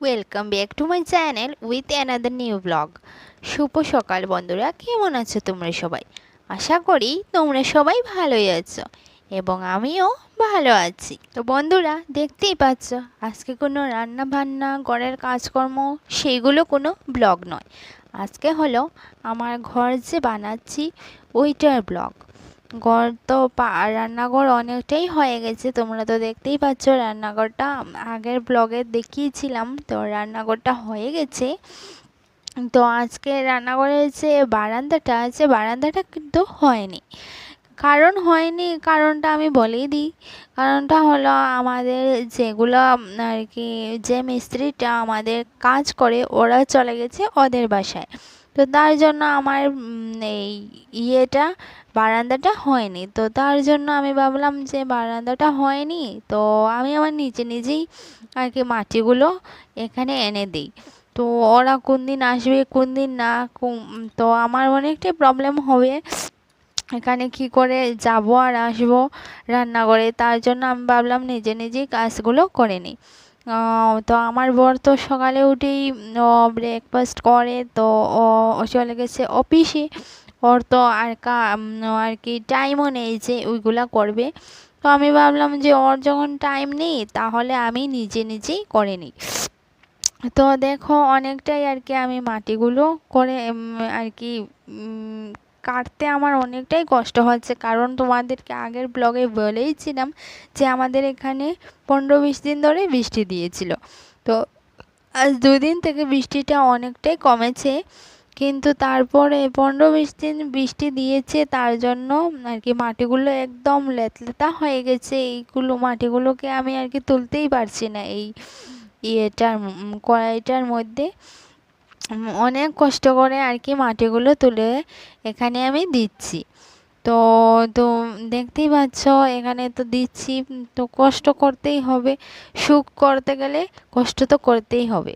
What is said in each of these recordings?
Welcome back to my channel with another new blog শুভ সকাল বন্ধুরা, কেমন আছো তোমরা সবাই? আশা করি তোমরা সবাই ভালোই আছো এবং আমিও ভালো আছি। তো বন্ধুরা, দেখতেই পাচ্ছ, আজকে কোনো রান্না বান্না ঘরের কাজকর্ম, সেইগুলো কোনো ব্লগ নয়। আজকে হলো আমার ঘর যে বানাচ্ছি, ওইটার ব্লগ ঘর তো রান্নাঘর অনেকটাই হয়ে গেছে। তোমরা তো দেখতেই পাচ্ছ রান্নাঘরটা। আগের ব্লগে দেখিয়েছিলাম। তো রান্নাঘরটা হয়ে গেছে। তো আজকে রান্নাঘরের যে বারান্দাটা আছে, বারান্দাটা কিন্তু হয়নি। কারণ হয়নি, কারণটা আমি বলেই দিই। কারণটা হলো আমাদের যেগুলো আর কি, যে মিস্ত্রিটা আমাদের কাজ করে, ওরা চলে গেছে ওদের বাসায়। তো তার জন্য আমার এই ইয়েটা, বারান্দাটা হয়নি। তো তার জন্য আমি ভাবলাম যে বারান্দাটা হয়নি, তো আমি আমার নিজে নিজেই আর কি মাটিগুলো এখানে এনে দিই। তো ওরা কোন দিন আসবে, কোন দিন না তো আমার অনেকটাই প্রবলেম হবে। এখানে কি করে যাব আর আসব রান্না করে তার জন্য আমি ভাবলাম নিজে নিজেই কাজগুলো করে নিই। তো আমার বর তো সকালে উঠেই ব্রেকফাস্ট করে, তো ও চলে গেছে অফিসে ওর তো আর কা আর কি টাইমও নেই যে ওইগুলা করবে। তো আমি ভাবলাম যে ওর যখন টাইম নেই, তাহলে আমি নিজে নিজেই করে নিই। তো দেখো, অনেকটাই আর কি আমি মাটিগুলো করে আর কি কাটতে আমার অনেকটাই কষ্ট হচ্ছে। কারণ তোমাদেরকে আগের ব্লগে বলেইছিলাম যে আমাদের এখানে পনেরো বিশ দিন ধরে বৃষ্টি দিয়েছিল। তো আজ দুদিন থেকে বৃষ্টিটা অনেকটাই কমেছে। কিন্তু তারপরে পনেরো বিশ দিন বৃষ্টি দিয়েছে, তার জন্য আর কি মাটিগুলো একদম লেতলেতা হয়ে গেছে। এইগুলো মাটিগুলোকে আমি আর কি তুলতেই পারছি না এই ইয়েটার কড়াইটার মধ্যে। অনেক কষ্ট করে আর কি মাটিগুলো তুলে এখানে আমি দিচ্ছি। তো তো দেখতেই পাচ্ছ, এখানে তো দিচ্ছি, তো কষ্ট করতেই হবে। সুখ করতে গেলে কষ্ট তো করতেই হবে।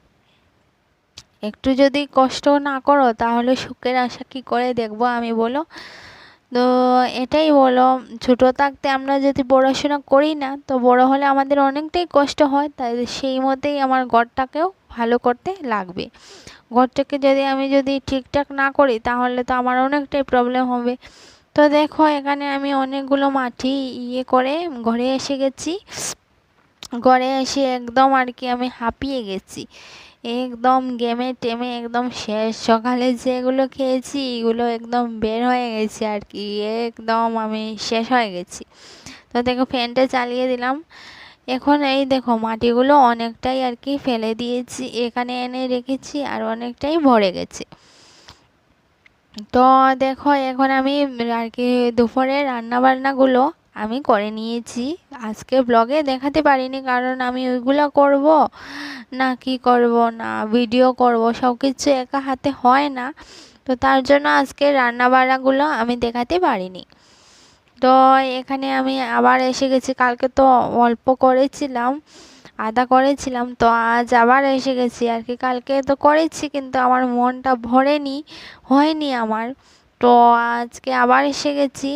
একটু যদি কষ্ট না করো, তাহলে সুখের আশা কী করে দেখব আমি বলো? তো এটাই বলো, ছোটো থাকতে আমরা যদি পড়াশোনা করি না, তো বড় হলে আমাদের অনেকটাই কষ্ট হয়, তাই সেই মতেই আমার ঘরটাকেও ভালো করতে লাগবে। ঘরটাকে যদি আমি যদি ঠিকঠাক না করি, তাহলে তো আমার অনেকটাই প্রবলেম হবে। তো দেখো, এখানে আমি অনেকগুলো মাটি ইয়ে করে ঘরে এসে গেছি। ঘরে এসে একদম আর কি আমি হাঁপিয়ে গেছি। একদম গেমে টেমে একদম শেষ। সকালে যেগুলো খেয়েছি, এগুলো একদম বের হয়ে গেছে আর কি। একদম আমি শেষ হয়ে গেছি। তো দেখো ফ্যানটা চালিয়ে দিলাম। এখন এই দেখো মাটিগুলো অনেকটাই আর কি ফেলে দিয়েছি, এখানে এনে রেখেছি আর অনেকটাই ভরে গেছে। তো দেখো এখন আমি আর কি দুপুরে রান্না বান্নাগুলো আমি করে নিয়েছি। আজকে ব্লগে দেখাতে পারিনি কারণ আমি ওইগুলো করব না, কি করব না ভিডিও করব সব কিছু একা হাতে হয় না। তো তার জন্য আজকে রান্না বান্নাগুলো আমি দেখাতে পারিনি। তো এখানে আমি আবার এসে গেছি। কালকে তো অল্প করেছিলাম আদা করেছিলাম তো আজ আবার এসে গেছি। আর কি কালকে তো করেছি কিন্তু আমার মনটা ভরেনি হয়নি আমার। তো আজকে আবার এসে গেছি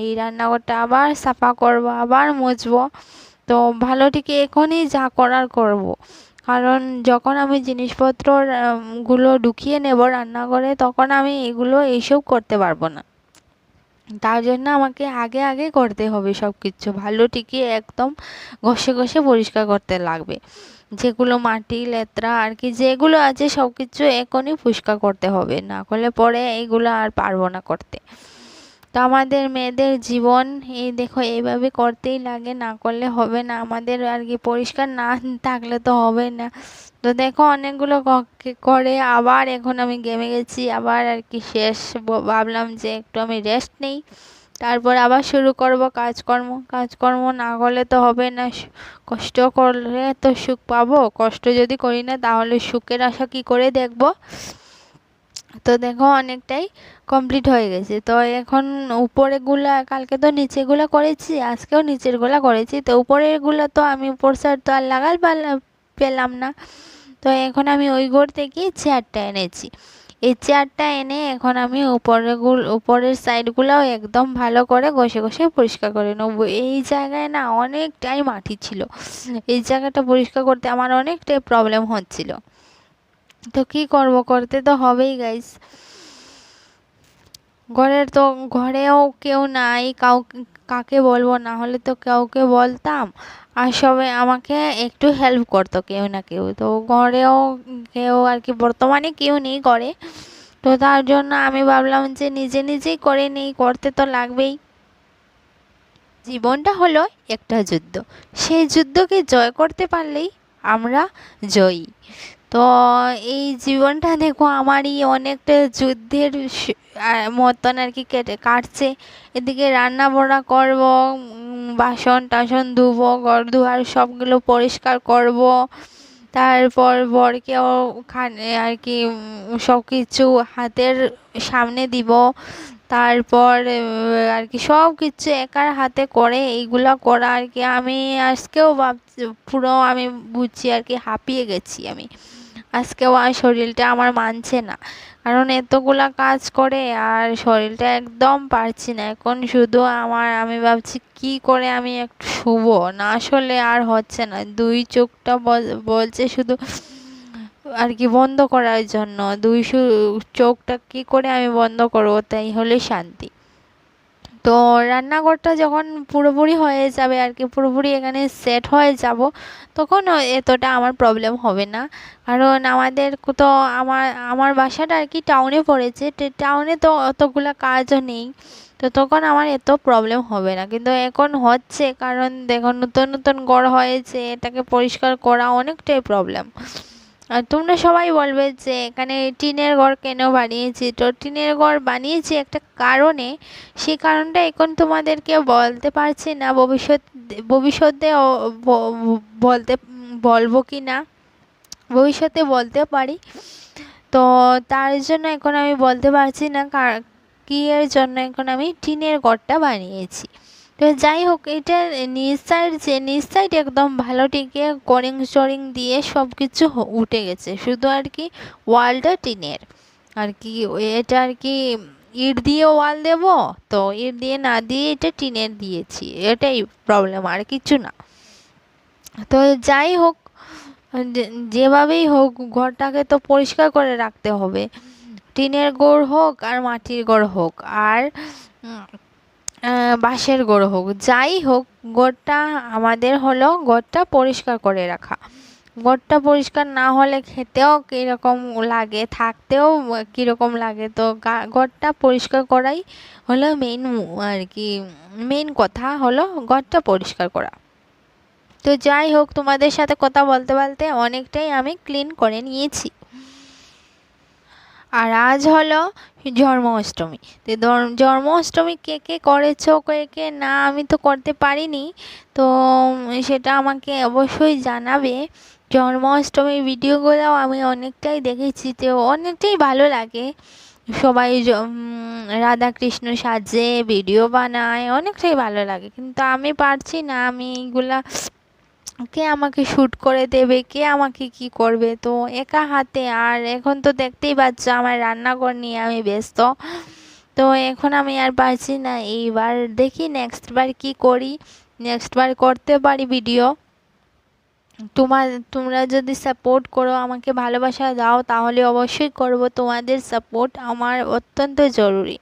এই রান্নাঘরটা আবার সাফা করব আবার মুছবো। তো ভালো ঠিকই এখনই যা করার করব। কারণ যখন আমি জিনিসপত্র আম, গুলো ঢুকিয়ে নেব রান্নাঘরে তখন আমি এগুলো এইসব করতে পারব না। তার জন্য আমাকে আগে আগে করতে হবে সব কিছু ভালো ঠিকই একদম ঘষে ঘষে পরিষ্কার করতে লাগবে। যেগুলো মাটি, লেত্রা আর কি যেগুলো আছে সব কিছু এখনই পরিষ্কার করতে হবে। না করলে পরে এগুলো আর পারব না করতে। তো আমাদের মেয়েদের জীবন এই দেখো এইভাবে করতেই লাগে। না করলে হবে না। আমাদের আর কি পরিষ্কার না থাকলে তো হবে না। তো দেখো অনেকগুলো করে আবার এখন আমি গেমে গেছি, আবার আর কি শেষ ভাবলাম যে একটু আমি রেস্ট নেই। তারপর আবার শুরু করব কাজকর্ম। কাজকর্ম না করলে তো হবে না কষ্ট করলে তো সুখ পাবো। কষ্ট যদি করি না তাহলে সুখের আশা কি করে দেখব? তো দেখো অনেকটাই কমপ্লিট হয়ে গেছে। তো এখন উপরেরগুলা কালকে তো নিচেরগুলো করেছি, আজকেও নিচেরগুলো করেছি। তো উপরেরগুলো তো আমি উপর সাইড তো আর লাগাল পেলাম না। তো এখন আমি ওই ঘর থেকে চেয়ারটা এনেছি। এই চেয়ারটা এনে এখন আমি উপরেগুলো উপরের সাইডগুলোও একদম ভালো করে ঘষে ঘষে পরিষ্কার করে নেব। এই জায়গায় না অনেকটাই মাটি ছিল। এই জায়গাটা পরিষ্কার করতে আমার অনেকটাই প্রবলেম হচ্ছিল। তো কি করব? করতে তো হবেই গাইস ঘরের তো, ঘরেও কেউ নাই, কাউ, কাকে বলব? না হলে তো কাউকে বলতাম। আর সবাই আমাকে একটু হেল্প করতো কেউ না কেউ। তো ঘরেও কেউ আর কি, বর্তমানে কেউ নেই করে তো তার জন্য আমি ভাবলাম যে নিজে নিজেই করে নিই, করতে তো লাগবেই। জীবনটা হলো একটা যুদ্ধ। সেই যুদ্ধকে জয় করতে পারলেই আমরা জয়ী। তো এই জীবনটা দেখো আমারই অনেকটা যুদ্ধের মতন আর কি কেটে, কাটছে। এদিকে রান্না বান্না করব বাসন টাসন ধুবো, ঘর দুয়ার সবগুলো পরিষ্কার করব। তারপর বরকেও খানে, আর কি সব কিছু হাতের সামনে দিব। তারপর আর কি সব কিছু একার হাতে করে এইগুলো করা আর কি। আমি আজকেও ভাবছি, পুরো আমি বুঝছি আর কি, হাঁপিয়ে গেছি আমি। আজকেও আর শরীরটা আমার মানছে না। কারণ এতগুলা কাজ করে আর শরীরটা একদম পারছি না। এখন শুধু আমার, আমি ভাবছি কি করে আমি একটু শুভ না আসলে আর হচ্ছে না। দুই চোখটা বলছে শুধু আর কি বন্ধ করার জন্য। দুই চোখটা কি করে আমি বন্ধ করব? তাই হলে শান্তি। তো রান্নাঘরটা যখন পুরোপুরি হয়ে যাবে আর কি, পুরোপুরি এখানে সেট হয়ে যাব, তখন এতটা আমার প্রবলেম হবে না। কারণ আমাদের তো আমার আমার বাসাটা আর কি টাউনে পড়েছে টাউনে তো অতগুলো কাজও নেই, তো তখন আমার এত প্রবলেম হবে না। কিন্তু এখন হচ্ছে, কারণ দেখো নতুন নতুন গড় হয়েছে, এটাকে পরিষ্কার করা অনেকটাই প্রবলেম আর তোমরা সবাই বলবে যে এখানে টিনের ঘর কেন বানিয়েছি? তো টিনের ঘর বানিয়েছি একটা কারণে, সেই কারণটা এখন তোমাদেরকে বলতে পারছি না, ভবিষ্যৎ ভবিষ্যতে বলতে, বলব কি না? ভবিষ্যতে বলতে পারি। তো তার জন্য এখন আমি বলতে পারছি না কী এর জন্য এখন আমি টিনের ঘরটা বানিয়েছি। তো যাই হোক এটা নিচ সাইড যে নিচ সাইড একদম ভালো টিকে করিং চরিং দিয়ে সব কিছু উঠে গেছে। শুধু আর কি ওয়ালটা টিনের। আর কি এটা আর কি ইট দিয়ে ওয়াল দেব? তো ইট দিয়ে না দিয়ে এটা টিনের দিয়েছি। এটাই প্রবলেম আর কিছু না। তো যাই হোক যেভাবেই হোক, ঘরটাকে তো পরিষ্কার করে রাখতে হবে। টিনের গোড় হোক আর মাটির গোড় হোক। আর বাঁশের গোড় হোক, যাই হোক গোড়টা আমাদের হলো গোড়টা পরিষ্কার করে রাখা। গোড়টা পরিষ্কার না হলে খেতেও কীরকম লাগে, থাকতেও কীরকম লাগে, তো গোড়টা পরিষ্কার করাই হলো মেন আর কি মেন কথা হলো ঘরটা পরিষ্কার করা। তো যাই হোক, তোমাদের সাথে কথা বলতে বলতে অনেকটাই আমি ক্লিন করে নিয়েছি। আর আজ হলো জন্মাষ্টমী। তো জন্মাষ্টমী কে কে করেছ, কে কে না, আমি তো করতে পারিনি। তো সেটা আমাকে অবশ্যই জানাবে। জন্মাষ্টমীর ভিডিওগুলোও আমি অনেকটাই দেখেছি তো অনেকটাই ভালো লাগে। সবাই রাধাকৃষ্ণ সাজে, ভিডিও বানায়, অনেকটাই ভালো লাগে। কিন্তু আমি পারছি না, আমি এইগুলা কে আমাকে শ্যুট করে দেবে? কে আমাকে কি করবে? তো একা হাতে, আর এখন তো দেখতেই পাচ্ছ আমার রান্নাঘর নিয়ে আমি ব্যস্ত। তো এখন আমি আর পারছি না, এইবার দেখি নেক্সট বার কী করি। নেক্সট বার করতে পারি ভিডিও তোমার, তোমরা যদি সাপোর্ট করো, আমাকে ভালোবাসা দাও, তাহলে অবশ্যই করব। তোমাদের সাপোর্ট আমার অত্যন্ত জরুরি।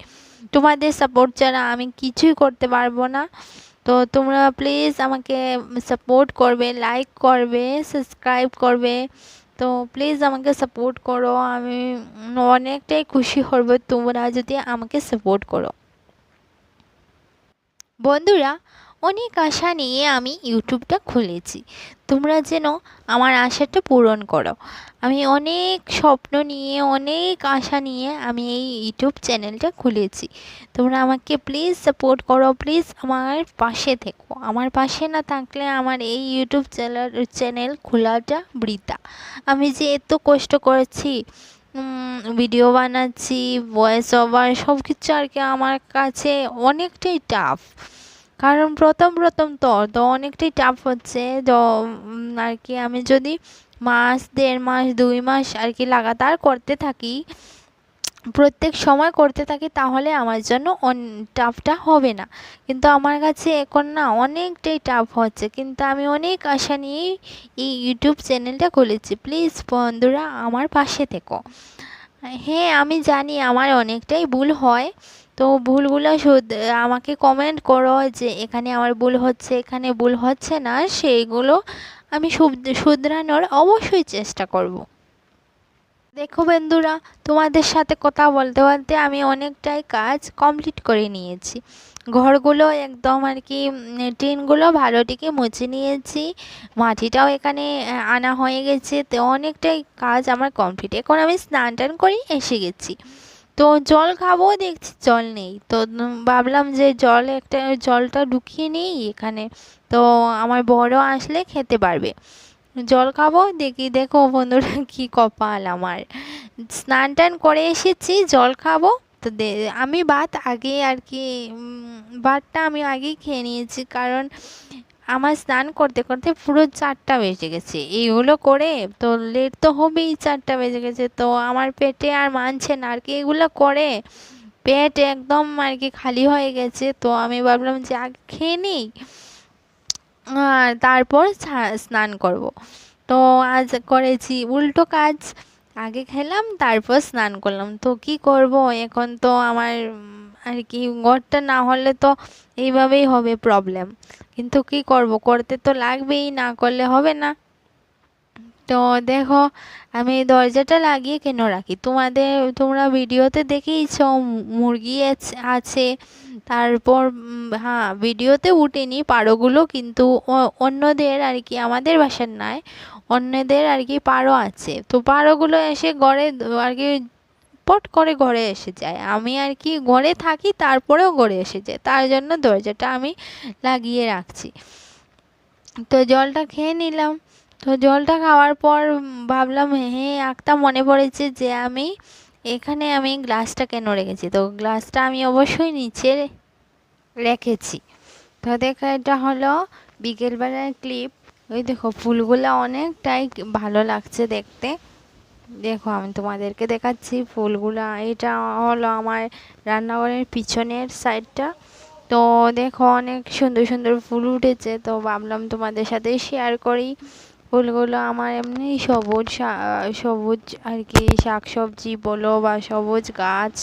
তোমাদের সাপোর্ট ছাড়া আমি কিছুই করতে পারব না। তো তোমরা প্লিজ আমাকে সাপোর্ট করবে লাইক করবে সাবস্ক্রাইব করবে। তো প্লিজ আমাকে সাপোর্ট করো, আমি অনেকটাই খুশি হব তোমরা যদি আমাকে সাপোর্ট করো। বন্ধুরা অনেক আশা নিয়ে আমি ইউটিউবটা খুলেছি। তোমরা যেন আমার আশাটা পূরণ করো। আমি অনেক স্বপ্ন নিয়ে, অনেক আশা নিয়ে আমি এই ইউটিউব চ্যানেলটা খুলেছি। তোমরা আমাকে প্লিজ সাপোর্ট করো প্লিজ আমার পাশে থেকো। আমার পাশে না থাকলে আমার এই ইউটিউব চ্যানেল চ্যানেল খোলাটা বৃথা। আমি যে এত কষ্ট করেছি ভিডিও বানাচ্ছি ভয়েস ওভার সব কিছু আর কি আমার কাছে অনেকটাই টাফ কারণ প্রথম প্রথম তো তো অনেকটাই টাফ হচ্ছে। তো আর কি আমি যদি মাস, দেড় মাস, দুই মাস আর কি লাগাতার করতে থাকি, প্রত্যেক সময় করতে থাকি, তাহলে আমার জন্য টাফটা হবে না। কিন্তু আমার কাছে এখন না অনেকটাই টাফ হচ্ছে। কিন্তু আমি অনেক আশা নিয়েই এই ইউটিউব চ্যানেলটা খুলেছি। প্লিজ বন্ধুরা, আমার পাশে থেকো। হ্যাঁ আমি জানি আমার অনেকটাই ভুল হয়। তো ভুলগুলো শুধ আমাকে কমেন্ট করো যে এখানে আমার ভুল হচ্ছে, এখানে ভুল হচ্ছে না, সেইগুলো আমি শুধরানোর অবশ্যই চেষ্টা করব। দেখো বন্ধুরা, তোমাদের সাথে কথা বলতে বলতে আমি অনেকটাই কাজ কমপ্লিট করে নিয়েছি। ঘরগুলো একদম আর কি টিনগুলো ভালো ভালোটিকে মুছে নিয়েছি, মাটিটাও এখানে আনা হয়ে গেছে, তো অনেকটাই কাজ আমার কমপ্লিট এখন আমি স্নান টান করে এসে গেছি। তো জল খাব, দেখছি জল নেই। তো ভাবলাম যে জল একটা, জলটা ঢুকিয়ে নিই এখানে। তো আমার বড় আসলে খেতে পারবে। জল খাব, দেখি, দেখো বন্ধুরা কী কপাল আমার। স্নান টান করে এসেছি, জল খাব। তো আমি ভাত আগে আর কি ভাতটা আমি আগেই খেয়ে নিয়েছি। কারণ আমার স্নান করতে করতে পুরো চারটা বেজে গেছে। এইগুলো করে তো লেট তো হবেই, চারটা বেজে গেছে। তো আমার পেটে আর মানছে না। আর কি এগুলো করে, পেট একদম আর কি খালি হয়ে গেছে। তো আমি ভাবলাম যে আগে খেয়ে নিই, আর তারপর স্নান করব। তো আজ করেছি উল্টো কাজ, আগে খেলাম, তারপর স্নান করলাম। তো কি করব? এখন তো আমার আর কি ঘরটা না হলে তো এইভাবেই হবে প্রবলেম কিন্তু কি করব? করতে তো লাগবেই, না করলে হবে না। তো দেখো, আমি দরজাটা লাগিয়ে কেন রাখি? তোমাদের, তোমরা ভিডিওতে দেখেইছ, মুরগি আছে তারপর হ্যাঁ ভিডিওতে উঠেনি, পারোগুলো কিন্তু অন্যদের আর কি, আমাদের বাসার নয় অন্যদের আর কি পারো আছে। তো পারোগুলো এসে ঘরে, আর কি পট করে ঘরে এসে যায়। আমি আর কি ঘরে থাকি, তারপরেও ঘরে এসে যায়। তার জন্য দরজাটা আমি লাগিয়ে রাখছি। তো জলটা খেয়ে নিলাম। তো জলটা খাওয়ার পর ভাবলাম হ্যাঁ একটা মনে পড়েছে যে আমি এখানে আমি গ্লাসটা কেন রেখেছি? তো গ্লাসটা আমি অবশ্যই নিচে রেখেছি। তো দেখো, এটা হলো বিকেলবেলার ক্লিপ। ওই দেখো, ফুলগুলো অনেকটাই ভালো লাগছে দেখতে। দেখো, আমি তোমাদেরকে দেখাচ্ছি ফুলগুলো। এটা হলো আমার রান্নাঘরের পিছনের সাইডটা। তো দেখো, অনেক সুন্দর সুন্দর ফুল উঠেছে। তো ভাবলাম তোমাদের সাথে শেয়ার করি। ফুলগুলো আমার এমনি সবুজ সবুজ আর কি শাক সবজি বলো বা সবুজ গাছ।